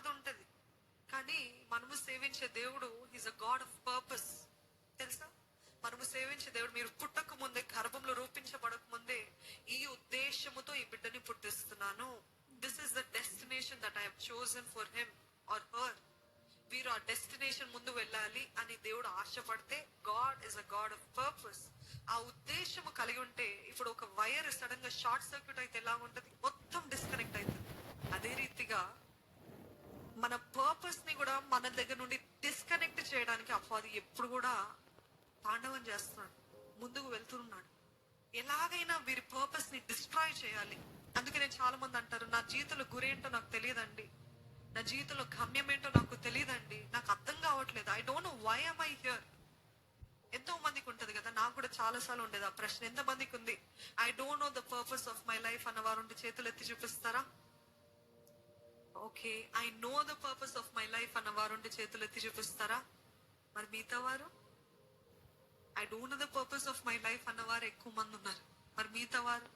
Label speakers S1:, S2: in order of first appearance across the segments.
S1: బాధ ఉంటుంది. కానీ మనము సేవించే దేవుడు is a god of purpose తెలుసా? మనము సేవించే దేవుడు మీరు పుట్టక ముందే గర్భంలో రూపించబడక ముందే ఈ ఉద్దేశముతో ఈ బిడ్డని పుట్టిస్తున్నాను. This is the destination that I chosen for him or her వీరు ఆ డెస్టినేషన్ ముందు వెళ్ళాలి అని దేవుడు ఆశపడితే god is a god of purpose ఆ ఉద్దేశము కలిగి ఉంటే ఇప్పుడు ఒక వైర్ సడన్గా షార్ట్ సర్క్యూట్ అయితే ఎలా ఉంటది? మొత్తం డిస్కనెక్ట్ అవుతుంది. అదే రీతిగా మన పర్పస్ని కూడా మన దగ్గర నుండి డిస్కనెక్ట్ చేయడానికి అపవాది ఎప్పుడు కూడా తాండవం చేస్తున్నాడు. ముందుకు వెళ్తున్నాడు. ఎలాగైనా వీరి పర్పస్ని డిస్ట్రాయ్ చేయాలి. అందుకనే చాలా మంది అంటారు నా జీవితంలో గురేంటో నాకు తెలియదండి. నా జీవితంలో గమ్యం ఏంటో నాకు తెలియదండి. నాకు అర్థం కావట్లేదు. I don't know why am I here ఎంతో మందికి ఉంటుంది కదా. నాకు కూడా చాలా సార్లు ఉండేది ఆ ప్రశ్న. ఎంత మందికి ఉంది? I don't know the purpose of my life అన్న వారు చేతులు ఎత్తి చూపిస్తారా? Okay I know the purpose of my life అన్న వారు చేతులు ఎత్తి చూపిస్తారా? మరి మిగతా వారు? I don't know the purpose of my life అన్న వారు ఎక్కువ మంది ఉన్నారు. మరి మిగతా వారు?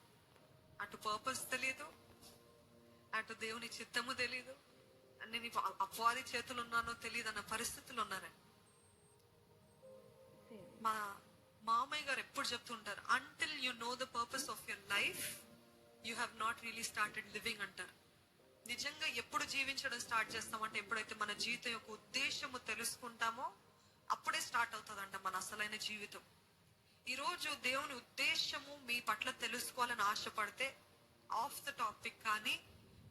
S1: అటు పర్పస్ తెలియదు అటు దేవుని చిత్తము తెలియదు నేను అపవాది చేతులు ఉన్నానో తెలియదు అన్న పరిస్థితులు ఉన్నారండి మా మామయ్య గారు ఎప్పుడు చెప్తుంటారు until you know the purpose of your life you have not really started living అంటారు. నిజంగా ఎప్పుడు జీవించడం స్టార్ట్ చేస్తామంటే ఎప్పుడైతే మన జీవితం యొక్క ఉద్దేశము తెలుసుకుంటామో అప్పుడే స్టార్ట్ అవుతుందంట మన అసలైన జీవితం. ఈరోజు దేవుని ఉద్దేశము మీ పట్ల తెలుసుకోవాలని ఆశపడితే ఆఫ్ ద టాపిక్ కానీ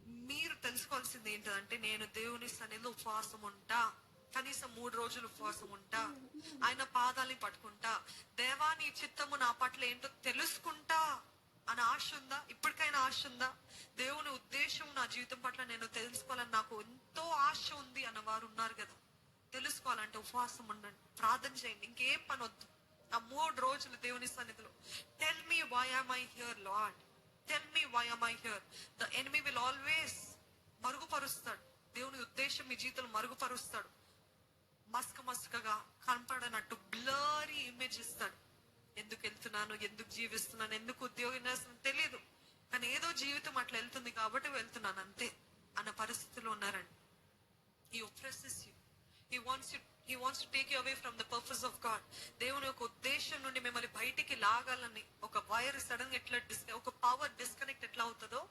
S1: మీరు తెలుసుకోవాల్సింది ఏంటంటే నేను దేవుని సన్నిధిలో ఉపవాసం ఉంటా. కనీసం మూడు రోజులు ఉపవాసం ఉంటా. ఆయన పాదాలని పట్టుకుంటా. దేవా నీ చిత్తము నా పట్ల ఏంటో తెలుసుకుంటా. అని ఆశ ఉందా? ఇప్పటికైనా ఆశ ఉందా? దేవుని ఉద్దేశం నా జీవితం పట్ల నేను తెలుసుకోవాలని నాకు ఎంతో ఆశ ఉంది అన్న వారు ఉన్నారు కదా. తెలుసుకోవాలంటే ఉపవాసం ఉండండి ప్రార్థన చేయండి ఇంకేం పని వద్దు ఆ మూడు రోజులు దేవుని సన్నిధిలో. Tell me why am I here lord tell me why am I here the enemy will always మరుగుపరుస్తాడు. దేవుని ఉద్దేశం మీ జీవితం మరుగుపరుస్తాడు. మస్క మస్కగా కనపడనట్టు బ్లరీ ఇమేజ్ ఇస్తాడు. ఎందుకు? జీవిస్తున్నాను ఎందుకు జీవిస్తున్నాను ఎందుకు ఉద్యోగం చేస్తున్నాను తెలియదు కానీ ఏదో జీవితం అట్లా వెళ్తుంది కాబట్టి వెళ్తున్నాను అంతే అన్న పరిస్థితిలో ఉన్నారండి. ఈ oppresses you he wants you he wants to take you away from the purpose of god దేవుని యొక్క ఉద్దేశం నుండి మిమ్మల్ని బయటికి లాగాలని ఒక వైర్ సడన్గా ఎట్లా డిస్ ఒక పవర్ డిస్కనెక్ట్ ఎట్లా అవుతుందో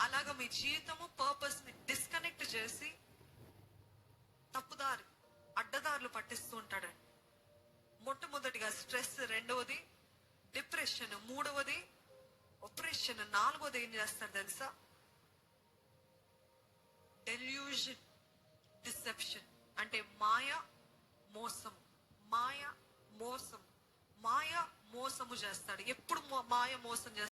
S1: అలాగా మీ జీవితము పర్పస్ని డిస్కనెక్ట్ చేసి తప్పుదారి అడ్డదారులు పట్టిస్తూ ఉంటాడండి. మొట్టమొదటిగా స్ట్రెస్ రెండవది డిప్రెషన్ మూడవది ఒప్రెషన్ నాలుగవది ఏం చేస్తాడు తెలుసా? డెల్యూషన్ డిసెప్షన్ అంటే మాయ మోసం. మాయ మోసం. మాయ మోసము చేస్తాడు. ఎప్పుడు మాయ మోసం చేస్తాడు?